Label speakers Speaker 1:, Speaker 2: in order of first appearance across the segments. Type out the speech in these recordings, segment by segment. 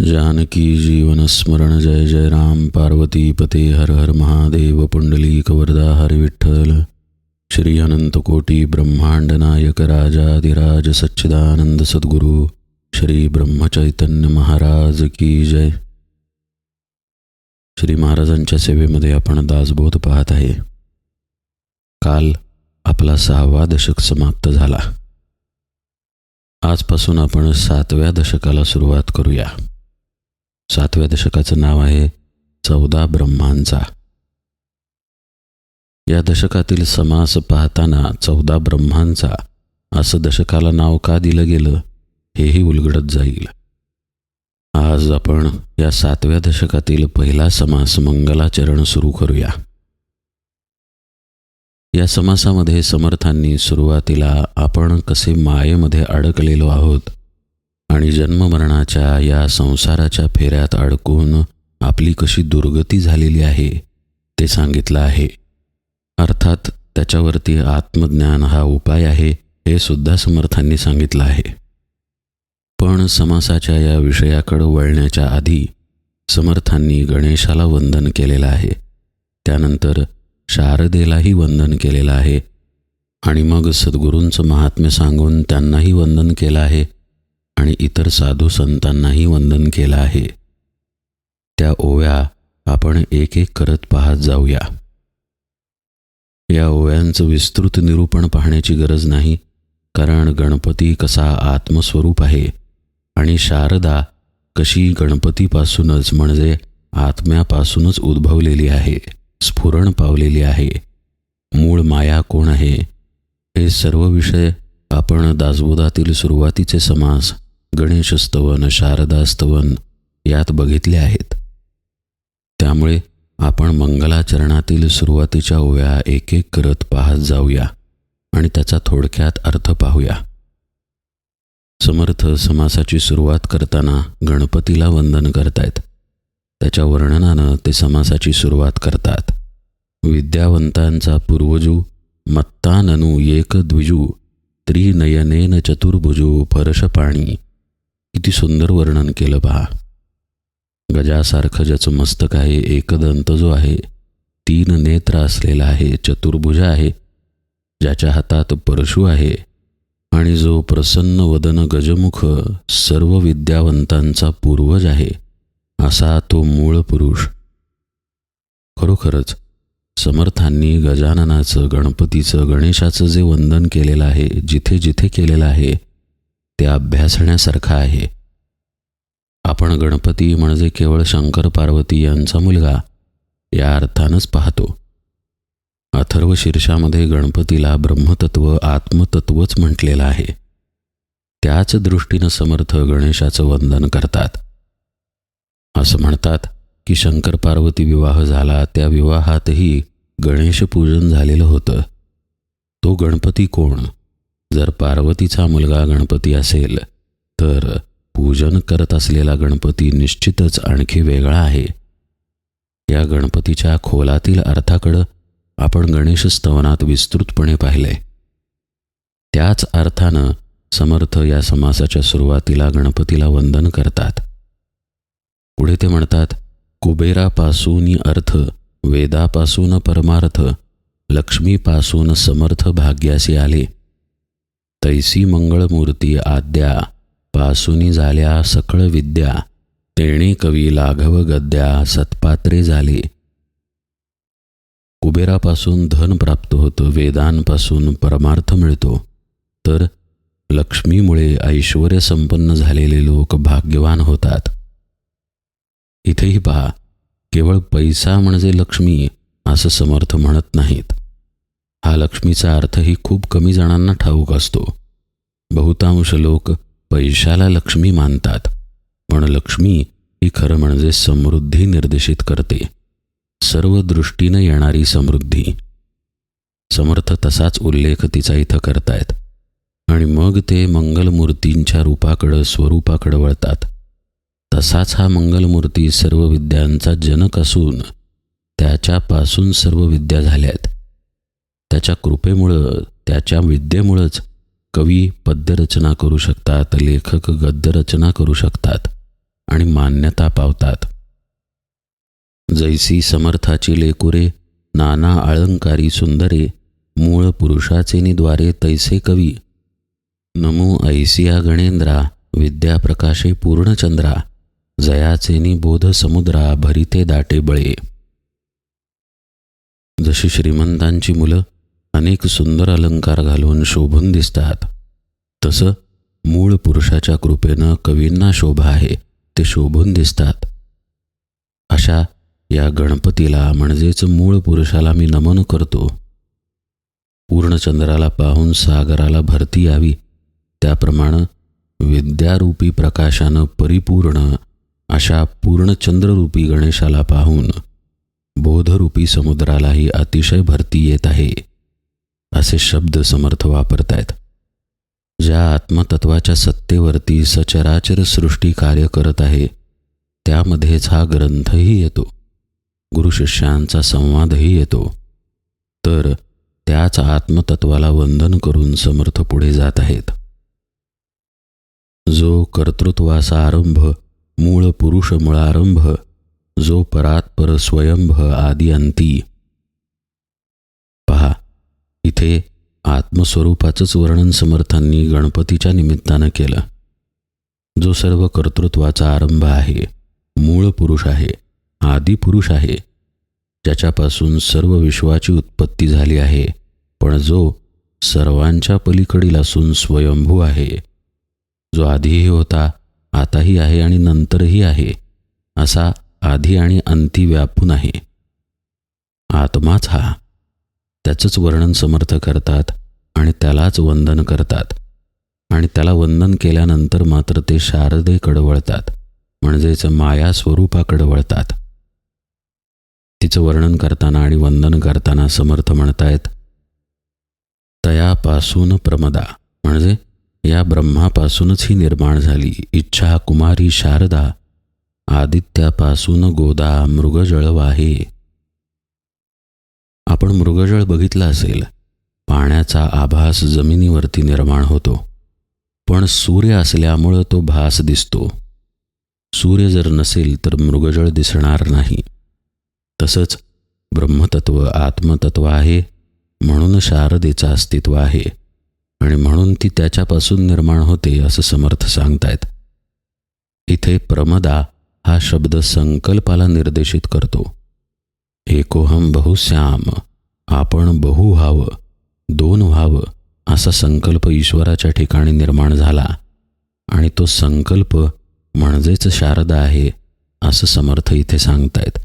Speaker 1: जानकी जीवन स्मरण जय जय राम। पार्वती पते हर हर महादेव। पुंडलीक कवरदा हर विठ्ठल। श्री अनंत कोटी ब्रह्मांड नायक राजाधिराज सच्चिदानंद सद्गुरू। श्री ब्रह्मचैतन्य महाराज की जय। श्री महाराजांच्या सेवेमध्ये आपण दासबोध पाहत आहे. काल आपला सहावा दशक समाप्त झाला. आजपासून आपण सातव्या दशकाला सुरुवात करूया. सातव्या दशकाचं नाव आहे चौदा ब्रह्मांचा. या दशकातील समास पाहताना चौदा ब्रह्मांचा असं दशकाला नाव का दिलं गेलं हेही उलगडत जाईल. आज आपण या सातव्या दशकातील पहिला समास मंगलाचरण सुरू करूया. या समासामध्ये समर्थांनी सुरुवातीला आपण कसे मायेमध्ये अडकलेलो आहोत आणि जन्ममरणाच्या या संसाराच्या फेऱ्यात अडकून आपली कशी दुर्गती झालेली आहे ते सांगितलं आहे. अर्थात त्याच्यावरती आत्मज्ञान हा उपाय आहे हे सुद्धा समर्थांनी सांगितलं आहे. पण समासाच्या या विषयाकडं वळण्याच्या आधी समर्थांनी गणेशाला वंदन केलेलं आहे. त्यानंतर शारदेलाही वंदन केलेलं आहे. आणि मग सद्गुरूंचं महात्म्य सांगून त्यांनाही वंदन केलं आहे. आणि इतर साधू संतांनाही वंदन केलं आहे. त्या ओव्या आपण एक एक करत पाहत जाऊया. या ओव्यांचं विस्तृत निरूपण पाहण्याची गरज नाही कारण गणपती कसा आत्मस्वरूप आहे आणि शारदा कशी गणपतीपासूनच म्हणजे आत्म्यापासूनच उद्भवलेली आहे स्फुरण पावलेली आहे. मूळ माया कोण आहे? हे सर्व विषय आपण दासबोधातील सुरुवातीचे समास गणेशस्तवन शारदास्तवन यात बघितले आहेत. त्यामुळे आपण मंगलाचरणातील सुरुवातीच्या ओव्या एक एक करत पाहत जाऊया आणि त्याचा थोडक्यात अर्थ पाहूया. समर्थ समासाची सुरुवात करताना गणपतीला वंदन करतायत. त्याच्या वर्णनानं ते समासाची सुरुवात करतात. विद्यावंतांचा पूर्वजू मत्ताननु एक द्विजू त्रिनयनेन चतुर्भुजू फरशपाणी किती सुंदर वर्णन केलं पहा. गजासारखं ज्याचं मस्तक आहे एकदंत जो आहे तीन नेत्र असलेला आहे चतुर्भुज आहे ज्याच्या हातात परशु आहे आणि जो प्रसन्न वदन गजमुख सर्व विद्यावंतांचा पूर्वज आहे असा तो मूळ पुरुष. खरोखरच समर्थांनी गजाननाचं गणपतीचं गणेशाचं जे वंदन केलेलं आहे जिथे जिथे केलेलं आहे ते अभ्यासण्यासारखं आहे. आपण गणपती म्हणजे केवळ शंकर पार्वती यांचा मुलगा या अर्थानंच पाहतो. अथर्व शीर्षामध्ये गणपतीला ब्रह्मतत्व आत्मतत्वच म्हटलेलं आहे. त्याच दृष्टीनं समर्थ गणेशाचं वंदन करतात. असं म्हणतात की शंकर पार्वती विवाह झाला त्या विवाहातही गणेशपूजन झालेलं होतं. तो गणपती कोण? जर पार्वतीचा मुलगा गणपती असेल तर पूजन करत असलेला गणपती निश्चितच आणखी वेगळा आहे. या गणपतीच्या खोलातील अर्थाकडं आपण गणेश स्तवनात विस्तृतपणे पाहिलंय त्याच अर्थानं समर्थ या समासाच्या सुरुवातीला गणपतीला वंदन करतात. पुढे ते म्हणतात कुबेरापासून अर्थ वेदापासून परमार्थ लक्ष्मीपासून समर्थ भाग्यासी आले. तैसी मंगळमूर्ती आद्या पासुनी झाल्या सकळ विद्या तेणे कवी लाघव गद्या सत्पात्रे झाले. कुबेरापासून धन प्राप्त होतं वेदांपासून परमार्थ मिळतो. तर लक्ष्मीमुळे ऐश्वर संपन्न झालेले लोक भाग्यवान होतात. इथेही पहा केवळ पैसा म्हणजे लक्ष्मी असं समर्थ म्हणत नाहीत. हा लक्ष्मीचा अर्थही खूप कमी जणांना ठाऊक असतो. बहुतांश लोक पैशाला लक्ष्मी मानतात पण लक्ष्मी ही खरं म्हणजे समृद्धी निर्देशित करते. सर्व दृष्टीनं येणारी समृद्धी. समर्थ तसाच उल्लेख तिचा इथं करतायत. आणि मग ते मंगलमूर्तींच्या रूपाकडं स्वरूपाकडं वळतात. तसाच हा मंगलमूर्ती सर्व विद्यांचा जनक असून त्याच्यापासून सर्व विद्या झाल्यात. त्याच्या कृपेमुळं त्याच्या विद्येमुळंच कवी पद्यरचना करू शकतात लेखक गद्यरचना करू शकतात आणि मान्यता पावतात. जैसी समर्थाची लेकुरे नाना आळंकारी सुंदरे मूळ पुरुषाचे निद्वारे तैसे कवी. नमो ऐसिया गणेंद्रा विद्या प्रकाशे पूर्णचंद्रा जयाचेनी बोध समुद्रा भरिते दाटे बळे. जशी श्रीमंतांची मुलं अनेक सुंदर अलंकार घालून शोभून दिसतात. तसं मूळ पुरुषाच्या कृपेनं कवींना शोभा आहे ते शोभून दिसतात. अशा या गणपतीला म्हणजेच मूळ पुरुषाला मी नमन करतो. पूर्णचंद्राला पाहून सागराला भरती यावी त्याप्रमाणे विद्यारूपी प्रकाशानं परिपूर्ण अशा पूर्णचंद्ररूपी गणेशाला पाहून बोधरूपी समुद्रालाही अतिशय भरती येत आहे. असे शब्द समर्थ वापरतायत ज्या आत्मतत्वाच्या सत्तेवरती सचराचर सृष्टी कार्य करत आहे त्यामध्येच हा ग्रंथही येतो. गुरुशिष्यांचा संवादही येतो. तर त्याच आत्मतत्वाला वंदन करून समर्थ पुढे जात आहेत. जो कर्तृत्वाचा आरंभ मूळ पुरुष मुळारंभ जो परात्पर स्वयंभ आदी अंती. पहा इथे आत्मस्वरूपाचंच वर्णन समर्थांनी गणपतीच्या निमित्तानं केलं. जो सर्व कर्तृत्वाचा आरंभ आहे मूळ पुरुष आहे आदी पुरुष आहे ज्याच्यापासून सर्व विश्वाची उत्पत्ती झाली आहे पण जो सर्वांच्या पलीकडील असून स्वयंभू आहे जो आधीही होता आताही आहे आणि नंतरही आहे असा आधी आणि अंती व्यापून आहे आत्माच हा त्याचंच वर्णन समर्थ करतात आणि त्यालाच वंदन करतात. आणि त्याला वंदन केल्यानंतर मात्र ते शारदेकडं वळतात म्हणजेच माया स्वरूपाकडं वळतात तिचं वर्णन करताना आणि वंदन करताना समर्थ म्हणतायत तयापासून प्रमदा म्हणजे या ब्रह्मापासूनच ही निर्माण झाली. इच्छा कुमारी शारदा आदित्यापासून गोदा मृगजळ वाहे आपण मृगजळ बघितला असेल पाण्याचा आभास जमिनीवरती निर्माण होतो पण सूर्य असल्यामुळं तो भास दिसतो. सूर्य जर नसेल तर मृगजळ दिसणार नाही. तसंच ब्रह्मतत्व आत्मतत्व आहे म्हणून शारदेचं अस्तित्व आहे आणि म्हणून ती त्याच्यापासून निर्माण होते असं समर्थ सांगतायत. इथे प्रमदा हा शब्द संकल्पाला निर्देशित करतो. एकोहम बहुश्याम आपण बहु व्हावं दोन व्हावं असा संकल्प ईश्वराच्या ठिकाणी निर्माण झाला. आणि तो संकल्प म्हणजेच शारदा आहे असं समर्थ इथे सांगतायत.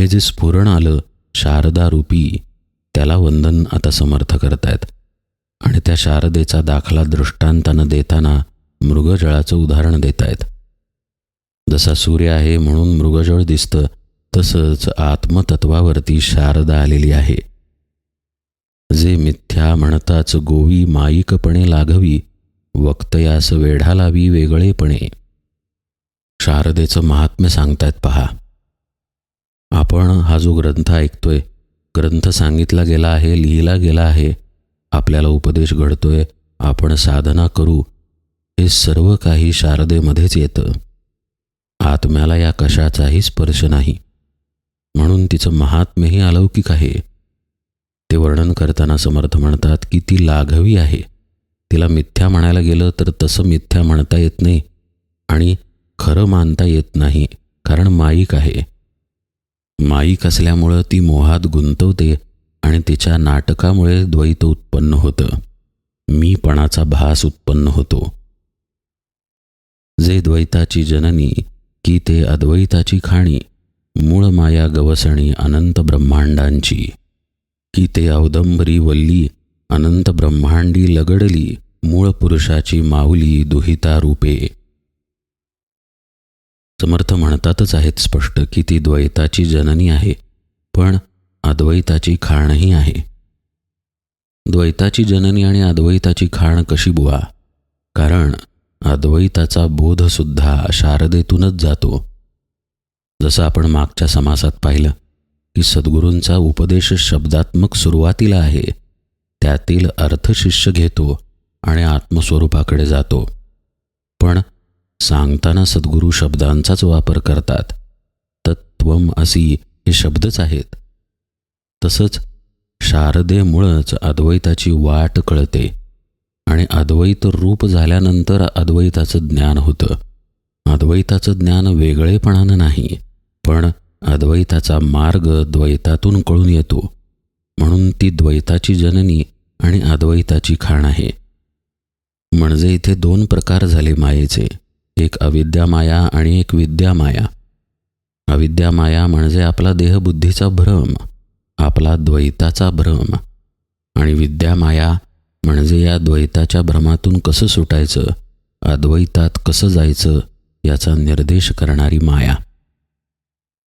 Speaker 1: हे जे स्फुरण आलं शारदा रूपी त्याला वंदन आता समर्थ करतायत. आणि त्या शारदेचा दाखला दृष्टांतानं देताना मृगजळाचं उदाहरण देतायत. जसा सूर्य आहे म्हणून मृगजळ दिसतं तसंच आत्मतत्वावरती शारदा आलेली आहे. जे मिथ्या म्हणताच गोवी माईकपणे लाघवी वक्तयास वेढा लावी वेगळेपणे. शारदेचं महात्म्य सांगतायत पहा. आपण हा जो ग्रंथ ऐकतोय ग्रंथ सांगितला गेला आहे लिहिला गेला आहे आपल्याला उपदेश घडतोय आपण साधना करू हे सर्व काही शारदेमध्येच येतं. आत्म्याला या कशाचाही स्पर्श नाही. म्हणून तिचं महात्म्यही अलौकिक आहे. ते वर्णन करताना समर्थ म्हणतात की ती लाघवी आहे. तिला मिथ्या म्हणायला गेलं तर तसं मिथ्या म्हणता येत नाही आणि खरं मानता येत नाही कारण माईक आहे. माईक असल्यामुळं ती मोहात गुंतवते आणि तिच्या नाटकामुळे द्वैत उत्पन्न होतं. मीपणाचा भास उत्पन्न होतो. जे द्वैताची जननी की ते अद्वैताची खाणी मूळ माया गवसणी अनंत ब्रह्मांडांची. की ते औदंबरी वल्ली अनंत ब्रह्मांडी लगडली मूळ पुरुषाची माऊली दुहिता रूपे. समर्थ म्हणतातच आहेत स्पष्ट की ती द्वैताची जननी आहे पण अद्वैताची खाणही आहे. द्वैताची जननी आणि अद्वैताची खाण कशी बुवा? कारण अद्वैताचा बोधसुद्धा शारदेतूनच जातो. जसं आपण मागच्या समासात पाहिलं की सद्गुरूंचा उपदेश शब्दात्मक सुरुवातीला आहे त्यातील अर्थ शिष्य घेतो आणि आत्मस्वरूपाकडे जातो. पण सांगताना सद्गुरू शब्दांचाच वापर करतात. तत्वम असी हे शब्दच आहेत. तसंच शारदेमुळंच अद्वैताची वाट कळते आणि अद्वैत रूप झाल्यानंतर अद्वैताचं ज्ञान होतं. अद्वैताचं ज्ञान वेगळेपणानं नाही. पण अद्वैताचा मार्ग द्वैतातून कळून येतो. म्हणून ती द्वैताची जननी आणि अद्वैताची खाण आहे. म्हणजे इथे दोन प्रकार झाले मायेचे. एक अविद्या माया आणि एक विद्या माया. अविद्या माया म्हणजे आपला देहबुद्धीचा भ्रम आपला द्वैताचा भ्रम. आणि विद्या माया म्हणजे या द्वैताच्या भ्रमातून कसं सुटायचं अद्वैतात कसं जायचं याचा निर्देश करणारी माया.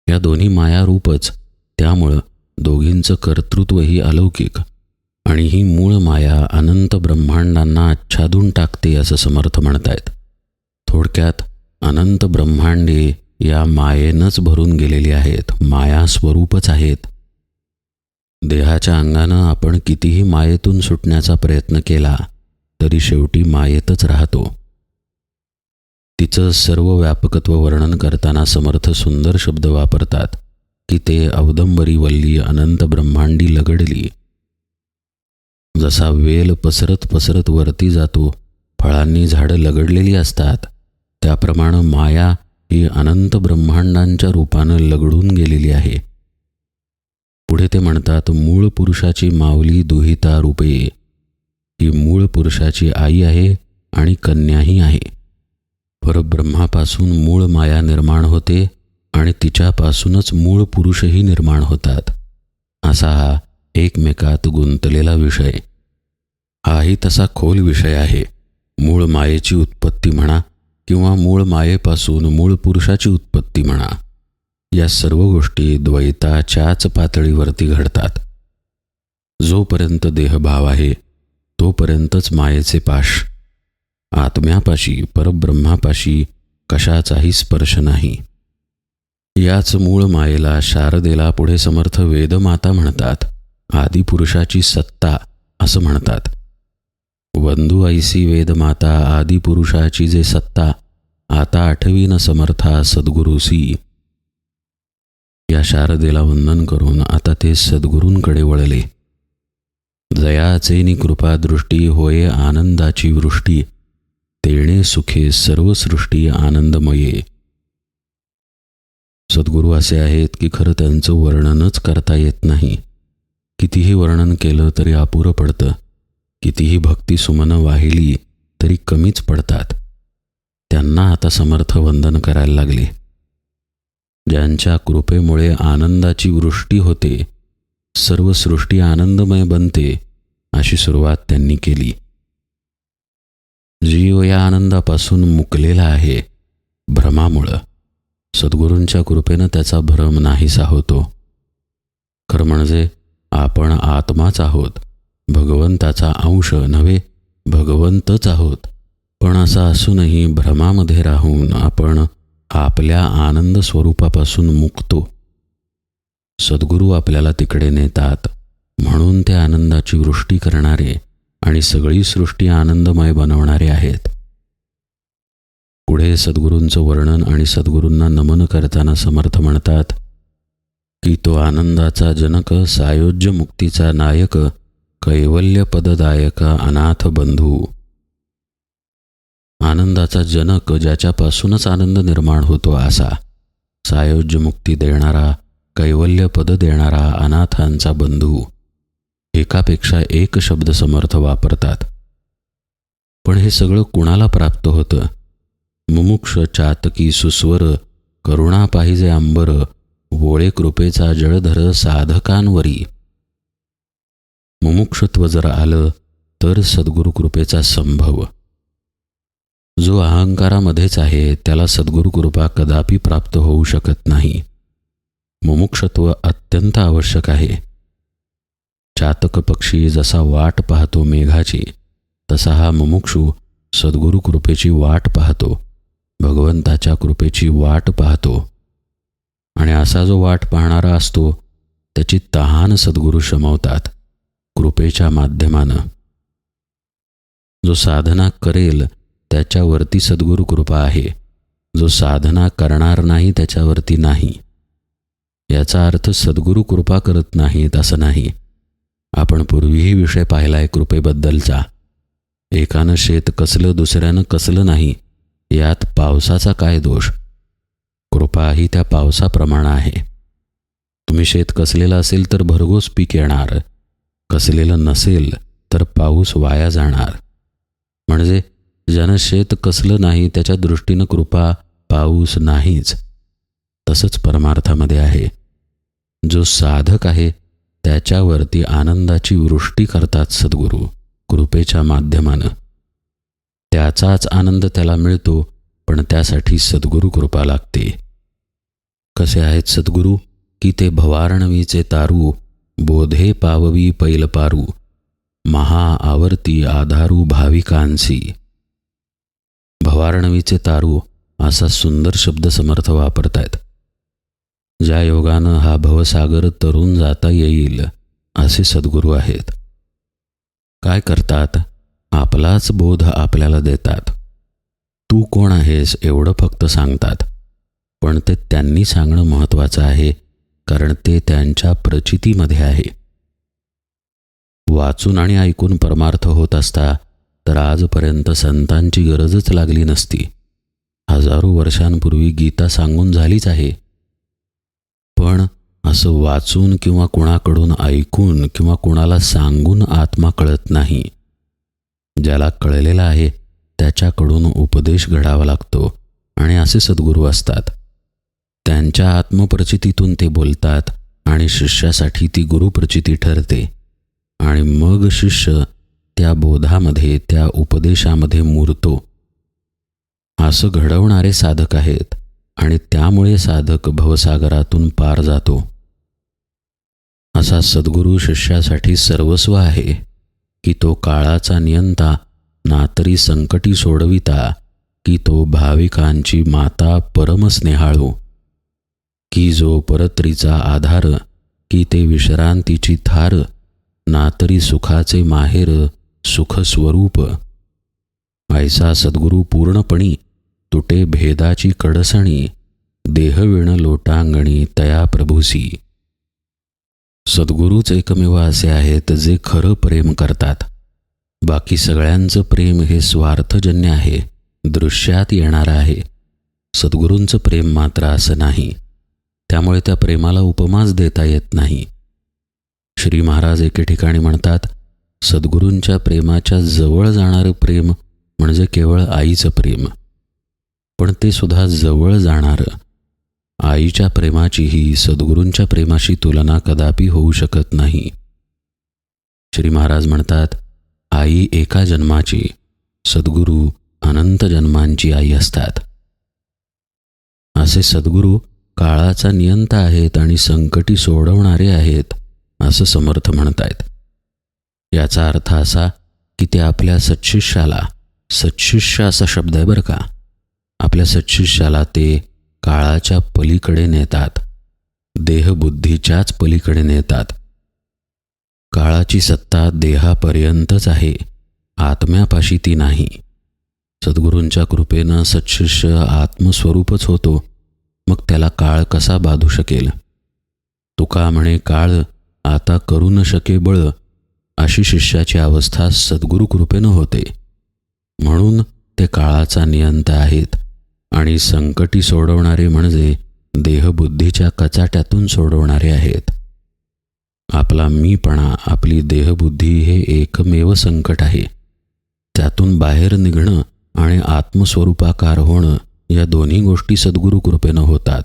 Speaker 1: या दोन्ही मायारूपच त्यामुळं दोघींचं कर्तृत्वही अलौकिक. आणि ही मूळ माया अनंत ब्रह्मांडांना आच्छादून टाकते असं समर्थ म्हणतायत. थोडक्यात अनंत ब्रह्मांडे या मायेनंच भरून गेलेली आहेत. माया स्वरूपच आहेत. देहाच्या अंगानं आपण कितीही मायेतून सुटण्याचा प्रयत्न केला तरी शेवटी मायेतच राहतो. तिचं सर्व व्यापकत्व वर्णन करताना समर्थ सुंदर शब्द वापरतात की ते अवदंबरी वल्ली अनंत ब्रह्मांडी लगडली. जसा वेल पसरत पसरत वरती जातो फळांनी झाडं लगडलेली असतात त्याप्रमाणे माया ही अनंत ब्रह्मांडांच्या रूपानं लगडून गेलेली आहे. पुढे ते म्हणतात मूळ पुरुषाची माऊली दुहिता रूपे ही मूळ पुरुषाची आई आहे आणि कन्याही आहे. परब्रह्मापासून मूळ माया निर्माण होते आणि तिच्यापासूनच मूळ पुरुषही निर्माण होतात. असा हा एकमेकात गुंतलेला विषय. हाही तसा खोल विषय आहे. मूळ मायेची उत्पत्ती म्हणा किंवा मूळ मायेपासून मूळ पुरुषाची उत्पत्ती म्हणा या सर्व गोष्टी द्वैताच्याच पातळीवरती घडतात. जोपर्यंत देहभाव आहे तोपर्यंतच मायेचे पाश आत्म्यापाशी परब्रह्मापाशी कशाचाही स्पर्श नाही. याच मूळ मायेला शारदेला पुढे समर्थ वेदमाता म्हणतात आदिपुरुषाची सत्ता असं म्हणतात. बंधू ऐसी वेदमाता आदिपुरुषाची जे सत्ता आता आठवीन समर्था सद्गुरुसी या शारदेला वंदन करून आता ते सद्गुरूंकडे वळले. जयाचेनी कृपादृष्टी होये आनंदाची वृष्टी तेणे सुखे सर्व सृष्टी आनंदमये. सद्गुरू असे आहेत की खरं त्यांचं वर्णनच करता येत नाही. कितीही वर्णन केलं तरी अपुरं पडतं. कितीही भक्ती सुमनं वाहिली तरी कमीच पडतात. त्यांना आता समर्थ वंदन करायला लागले. ज्यांच्या कृपेमुळे आनंदाची वृष्टी होते सर्व सृष्टी आनंदमय बनते अशी सुरुवात त्यांनी केली. जीव या आनंदापासून मुकलेला आहे. भ्रमामुळं. सद्गुरूंच्या कृपेनं त्याचा भ्रम नाहीसा होतो. खरं म्हणजे आपण आत्माच आहोत. भगवंताचा अंश नव्हे भगवंतच आहोत. पण असं असूनही भ्रमामध्ये राहून आपण आपल्या आनंद स्वरूपापासून मुकतो. सद्गुरू आपल्याला तिकडे नेतात. म्हणून ते आनंदाची वृष्टी करणारे आणि सगळी सृष्टी आनंदमय बनवणारे आहेत. पुढे सद्गुरूंचं वर्णन आणि सद्गुरूंना नमन करताना समर्थ म्हणतात की तो आनंदाचा जनक सायोज्य मुक्तीचा नायक कैवल्य पददायक अनाथ बंधू. आनंदाचा जनक ज्याच्यापासूनच आनंद निर्माण होतो असा सायोज्य मुक्ती देणारा कैवल्य पद देणारा अनाथांचा बंधू. एकापेक्षा एक शब्द समर्थ वापरतात. पण हे सगळं कुणाला प्राप्त होतं? मुमुक्ष चातकी सुस्वर करुणा पाहिजे आंबर वोळे कृपेचा जळधर साधकांवरी. मुमुक्षत्व जर आलं तर सद्गुरु कृपेचा संभव. जो अहंकारामध्येच आहे त्याला सद्गुरु कृपा कदापि प्राप्त होऊ शकत नाही. मुमुक्षत्व अत्यंत आवश्यक आहे. चातक पक्षी जसा वाट पाहतो मेघाची तसा हा मुमुक्षू सद्गुरु कृपेची वाट पाहतो भगवंताच्या कृपेची वाट पाहतो. आणि असा जो वाट पाहणारा असतो त्याची तहान सद्गुरू शमवतात कृपेच्या माध्यमानं. जो साधना करेल त्याच्यावरती सद्गुरू कृपा आहे. जो साधना करणार नाही त्याच्यावरती नाही. याचा अर्थ सद्गुरू कृपा करत नाहीत असं नाही. आपण पूर्वीही विषय पाहिलाय कृपेबद्दलचा. एकानं शेत कसलं दुसऱ्यानं कसलं नाही यात पावसाचा काय दोष? कृपा ही त्या पावसाप्रमाणे आहे. तुम्ही शेत कसलेलं असेल तर भरघोस पीक येणार. कसलेलं नसेल तर पाऊस वाया जाणार. म्हणजे ज्यानं शेत कसलं नाही त्याच्या दृष्टीनं कृपा पाऊस नाहीच. तसंच परमार्थामध्ये आहे. जो साधक आहे त्याच्यावरती आनंदाची वृष्टी करतात सद्गुरू कृपेच्या माध्यमानं. त्याचाच आनंद त्याला मिळतो पण त्यासाठी सद्गुरू कृपा लागते. कसे आहेत सद्गुरू? की ते भवारणवीचे तारू बोधे पाववी पैलपारू महा आवर्ती आधारू भाविकांसी. भवारणवीचे तारू असा सुंदर शब्द समर्थ वापरतायत. ज्या योगानं हा भवसागर तरुण जाता येईल असे सद्गुरू आहेत. काय करतात? आपलाच बोध आपल्याला देतात. तू कोण आहेस एवढं फक्त सांगतात. पण ते त्यांनी सांगणं महत्त्वाचं आहे कारण ते त्यांच्या प्रचितीमध्ये आहे. वाचून आणि ऐकून परमार्थ होत असता तर आजपर्यंत संतांची गरजच लागली नसती. हजारो वर्षांपूर्वी गीता सांगून झालीच आहे. पण असं वाचून किंवा कुणाकडून ऐकून किंवा कुणाला सांगून आत्मा कळत नाही. ज्याला कळलेला आहे त्याच्याकडून उपदेश घडावा लागतो आणि असे सद्गुरू असतात. त्यांच्या आत्मप्रचितीतून ते बोलतात आणि शिष्यासाठी ती गुरुप्रचिती ठरते. आणि मग शिष्य त्या बोधामध्ये त्या उपदेशामध्ये मुरतो. असं घडवणारे साधक आहेत. आणि त्यामुळे साधक भवसागरातून पार जातो. असा सद्गुरू शिष्यासाठी सर्वस्व आहे की तो काळाचा नियंता ना तरी संकटी सोडविता की तो भाविकांची माता परमस्नेहाळू की जो परत्रीचा आधार की ते विश्रांतीची थार ना तरी सुखाचे माहेर सुखस्वरूप. ऐसा सद्गुरू पूर्णपणी तुटे भेदाची कडसणी देहविण लोटांगणी तया प्रभूसी. सद्गुरूच एकमेव असे आहेत जे खरं प्रेम करतात. बाकी सगळ्यांचं प्रेम हे स्वार्थजन्य आहे दृश्यात येणारं आहे. सद्गुरूंचं प्रेम मात्र असं नाही. त्यामुळे त्या प्रेमाला उपमाच देता येत नाही. श्री महाराज एके ठिकाणी म्हणतात सद्गुरूंच्या प्रेमाच्या जवळ जाणारं प्रेम म्हणजे केवळ आईचं प्रेम. पण ते सुद्धा जवळ जाणारं. आईच्या प्रेमाचीही सद्गुरूंच्या प्रेमाशी तुलना कदापि होऊ शकत नाही. श्री महाराज म्हणतात आई एका जन्माची सद्गुरू अनंत जन्मांची आई असतात. असे सद्गुरू काळाचा नियंता आहेत आणि संकटी सोडवणारे आहेत असं समर्थ म्हणतायत. याचा अर्थ असा की ते आपल्या सच्शिष्याला सच्शिष्य असा शब्द आहे बरं का. आपल्या सत्शिष्याला ते काळाच्या पलीकडे नेतात. देहबुद्धीच्याच पलीकडे नेतात. काळाची सत्ता देहापर्यंतच आहे. आत्म्यापाशी ती नाही. सद्गुरूंच्या कृपेनं सत्शिष्य आत्मस्वरूपच होतो. मग त्याला काळ कसा बाधू शकेल? तुका म्हणे काळ आता करू न शके बळ. अशी शिष्याची अवस्था सद्गुरू कृपेनं होते. म्हणून ते काळाचा नियंत आहेत. आणि संकटी सोडवणारे म्हणजे देहबुद्धीच्या कचाट्यातून सोडवणारे आहेत. आपला मीपणा आपली देहबुद्धी हे एकमेव संकट आहे. त्यातून बाहेर निघणं आणि आत्मस्वरूपाकार होणं या दोन्ही गोष्टी सद्गुरू कृपेनं होतात.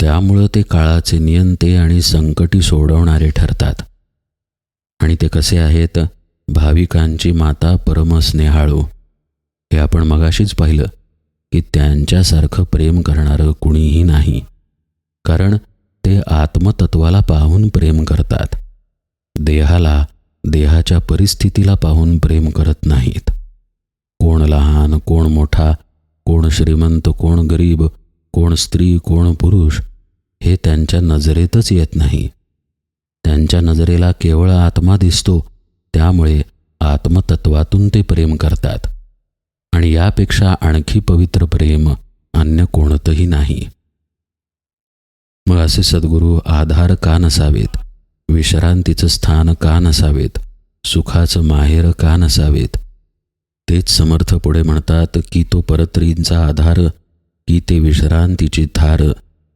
Speaker 1: त्यामुळं ते काळाचे नियंते आणि संकटी सोडवणारे ठरतात. आणि ते कसे आहेत? भाविकांची माता परमस्नेहाळू. हे आपण मगाशीच पाहिलं. की त्यांच्यासारखं प्रेम करणारं कुणीही नाही. कारण ते आत्मतत्वाला पाहून प्रेम करतात. देहाला देहाच्या परिस्थितीला पाहून प्रेम करत नाहीत. कोण लहान कोण मोठा कोण श्रीमंत कोण गरीब कोण स्त्री कोण पुरुष हे त्यांच्या नजरेतच येत नाही. त्यांच्या नजरेला केवळ आत्मा दिसतो त्यामुळे आत्मतत्वातून ते प्रेम करतात. आणि यापेक्षा आणखी पवित्र प्रेम अन्य कोणतंही नाही. मग असे सद्गुरू आधार का नसावेत? विश्रांतीचं स्थान का नसावेत? सुखाचं माहेर का नसावेत? तेच समर्थ पुढे म्हणतात की तो परत्रींचा आधार की ते विश्रांतीची धार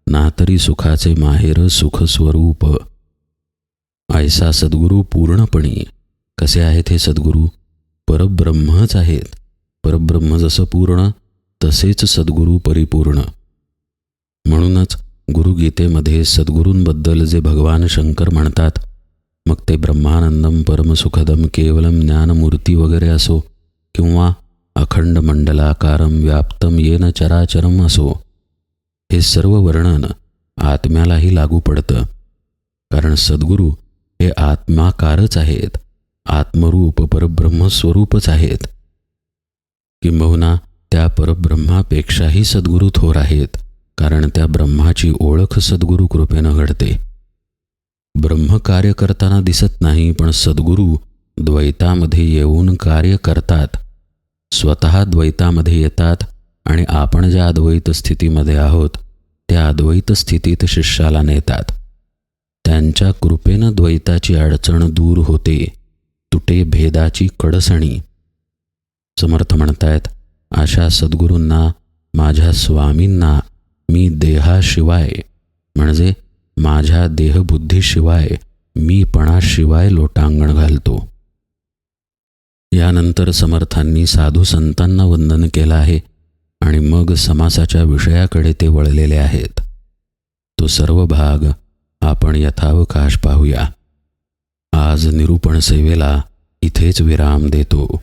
Speaker 1: ना तरी सुखाचे माहेर सुखस्वरूप. ऐसा सद्गुरू पूर्णपणे कसे आहेत हे सद्गुरू? परब्रह्मच आहेत. परब्रह्म जसं पूर्ण तसेच सद्गुरू परिपूर्ण. म्हणूनच गुरुगीतेमध्ये सद्गुरूंबद्दल जे भगवान शंकर म्हणतात मग ते ब्रह्मानंदम परमसुखदम केवलम ज्ञानमूर्ती वगैरे असो किंवा अखंड मंडलाकारम व्याप्तम येन चराचरम असो हे सर्व वर्णन आत्म्यालाही लागू पडतं. कारण सद्गुरू हे आत्माकारच आहेत आत्मरूप परब्रह्मस्वरूपच आहेत. किंबहुना त्या परब्रह्मापेक्षाही सद्गुरू थोर आहेत कारण त्या ब्रह्माची ओळख सद्गुरू कृपेनं घडते. ब्रह्म कार्य करताना दिसत नाही पण सद्गुरू द्वैतामध्ये येऊन कार्य करतात. स्वतः द्वैतामध्ये येतात आणि आपण ज्या अद्वैत स्थितीमध्ये आहोत त्या अद्वैत स्थितीत शिष्याला नेतात. त्यांच्या कृपेनं द्वैताची अडचण दूर होते तुटे भेदाची कडसणी समर्थ म्हणतायत अशा सद्गुरूंना माझ्या स्वामींना मी देहाशिवाय म्हणजे माझ्या देहबुद्धीशिवाय मीपणाशिवाय लोटांगण घालतो. यानंतर समर्थांनी साधू संतांना वंदन केलं आहे आणि मग समासाच्या विषयाकडे ते वळलेले आहेत. तो सर्व भाग आपण यथावकाश पाहूया. आज निरूपण सेवेला इथेच विराम देतो.